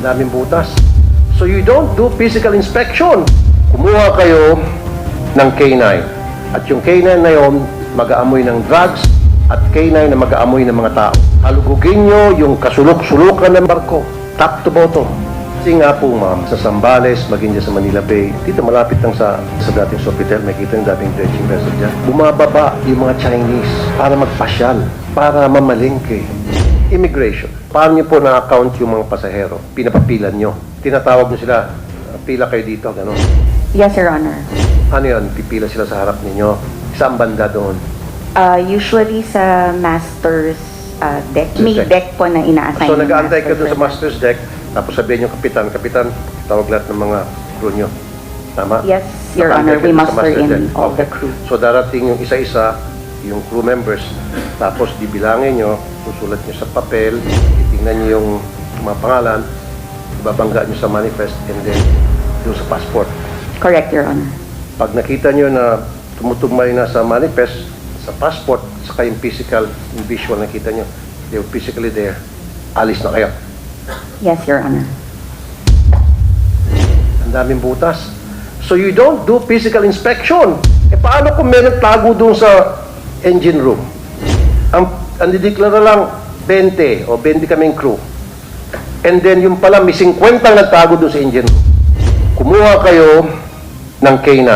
Daming butas. So you don't do physical inspection. Kumuha kayo ng K9. At yung K9 na yon, mag-aamoy ng drugs at K9 na mag-aamoy ng mga tao. Halugugin nyo yung kasulok-sulukan ng barko. Top to bottom. Kasi nga po ma'am, sa Sambales, maging dyan sa Manila Bay, dito malapit lang sa, sa dating Sofitel, may kita yung dating dredging vessel dyan. Bumababa yung mga Chinese para magpasyal, para mamalingke. Immigration. Paano nyo po na-account yung mga pasahero? Pinapapilan nyo. Tinatawag nyo sila, pila kayo dito, gano'n. Yes, Your Honor. Ano yun? Pipila sila sa harap ninyo. Saan banda doon? Uh, usually sa master's uh, deck, may Deck. deck po na ina-assign. So ng nag-aantay ka master doon sa for- master's deck, tapos sabihin yung kapitan, kapitan, tawag lahat ng mga crew nyo. Tama? Yes, Your Nakaantay Honor, ka we doon sa muster in deck. all Okay. the crew. So darating yung isa-isa, yung crew members, tapos dibilangin nyo, susulat nyo sa papel, titingnan nyo yung mga pangalan, ibabangga nyo sa manifest, and then doon sa passport. Correct, Your Honor. Pag nakita nyo na tumutugmay na sa manifest, sa passport, saka yung physical, yung visual nakita nyo, they're physically there, alis na kayo. Yes, Your Honor. Ang daming butas. So you don't do physical inspection. E paano kung may nagtago doon sa engine room? Ang, ang dideklara lang 20 o 20 kaming crew. And then yung pala may 50 ang nagtago doon sa engine room. Kumuha kayo ng K9.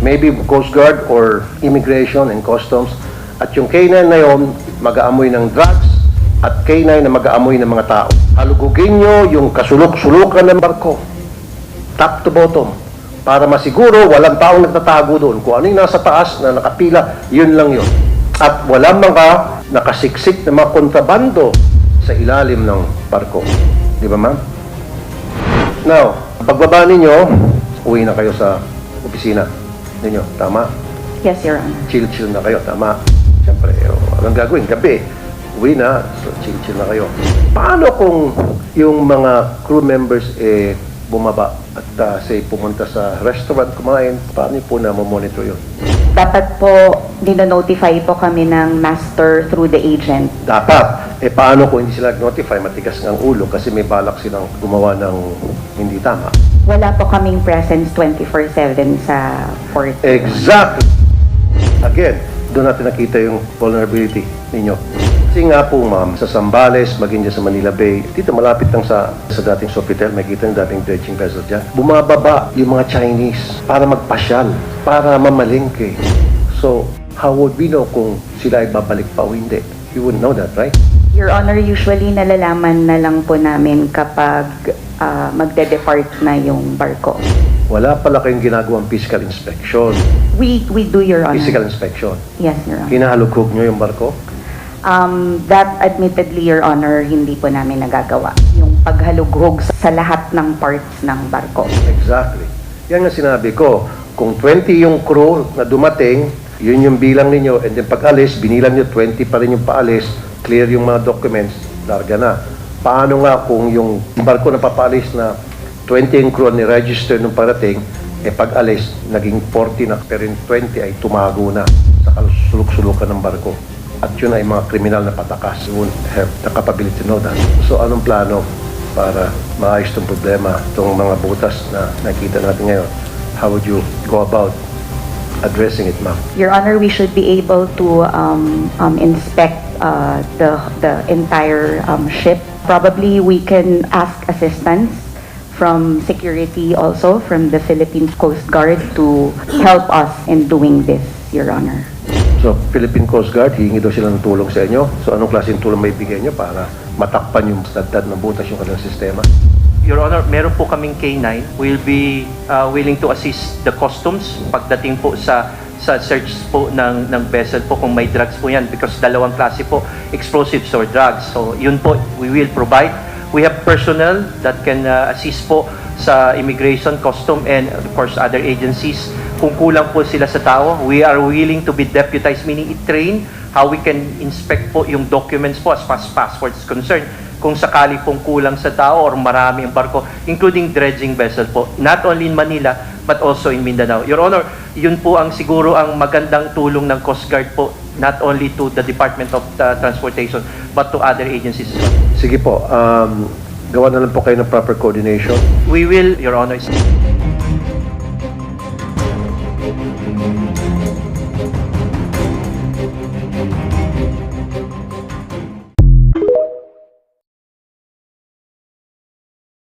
Maybe Coast Guard or Immigration and Customs. At yung K9 na yon mag-aamoy ng drugs at K9 na mag-aamoy ng mga tao. Halugugin nyo yung kasulok-sulukan ng barko top to bottom para masiguro walang taong nagtatago doon. Kung ano yung nasa taas na nakapila, yun lang yun. At walang mga nakasiksik na mga kontrabando sa ilalim ng barko. Di ba ma'am? Now, pagbaba ninyo, uwi na kayo sa opisina ninyo. Tama? Yes, Your Honor. Chill-chill na kayo. Tama? Siyempre, oh, anong gagawin? Gabi. Uwi na. So, chill-chill na kayo. Paano kung yung mga crew members eh bumaba at uh, say pumunta sa restaurant kumain, paano po na monitor yun? Dapat po, dino-notify po kami ng master through the agent. Dapat. Eh paano kung hindi sila notify, matigas ng ulo kasi may balak silang gumawa ng hindi tama. Wala po kaming presence 24-7 sa port. Exactly. Again, doon natin nakita yung vulnerability ninyo. Kasi nga po ma'am, sa Sambales, maging dyan sa Manila Bay, dito malapit lang sa, sa dating Sofitel, may kita yung dating dredging vessel dyan. Bumababa yung mga Chinese para magpasyal, para mamalingke. So, how would we know kung sila ay babalik pa o hindi? You wouldn't know that, right? Your Honor, usually nalalaman na lang po namin kapag ah, magde-depart na yung barko. Wala pala kayong ginagawang physical inspection. We we do, Your Honor. Physical inspection. Yes, Your Honor. Hinahalughog nyo yung barko? Um, that admittedly, Your Honor, hindi po namin nagagawa. Yung paghalughog sa lahat ng parts ng barko. Exactly. Yan nga sinabi ko. Kung 20 yung crew na dumating, yun yung bilang ninyo, and then pag alis, binilang nyo 20 pa rin yung paalis, clear yung mga documents, larga na. Paano nga kung yung barko na papaalis na 20 yung crew ni register nung parating, eh pag alis, naging 40 na, pero yung 20 ay tumago na sa sulok-sulukan ng barko. At yun ay mga kriminal na patakas. You won't have the capability to know that. So anong plano para maayos itong problema, itong mga butas na nakita natin ngayon? How would you go about addressing it, ma'am? Your Honor, we should be able to um, um, inspect uh, the, the entire um, ship. Probably we can ask assistance from security also, from the Philippine Coast Guard to help us in doing this, Your Honor. So, Philippine Coast Guard, hihingi daw sila ng tulong sa inyo. So, anong klaseng tulong may bigay nyo para matakpan yung dagdag ng butas yung kanilang sistema? Your Honor, meron po kaming K9. We'll be uh, willing to assist the customs pagdating po sa sa search po ng ng vessel po kung may drugs po yan because dalawang klase po explosives or drugs. So yun po we will provide. We have personnel that can uh, assist po sa immigration, custom and of course other agencies. Kung kulang po sila sa tao, we are willing to be deputized meaning i-train how we can inspect po yung documents po as far as passport is concerned kung sakali pong kulang sa tao or marami ang barko, including dredging vessel po, not only in Manila, but also in Mindanao. Your Honor, yun po ang siguro ang magandang tulong ng Coast Guard po, not only to the Department of uh, Transportation, but to other agencies. Sige po, um, gawa na lang po kayo ng proper coordination. We will, Your Honor,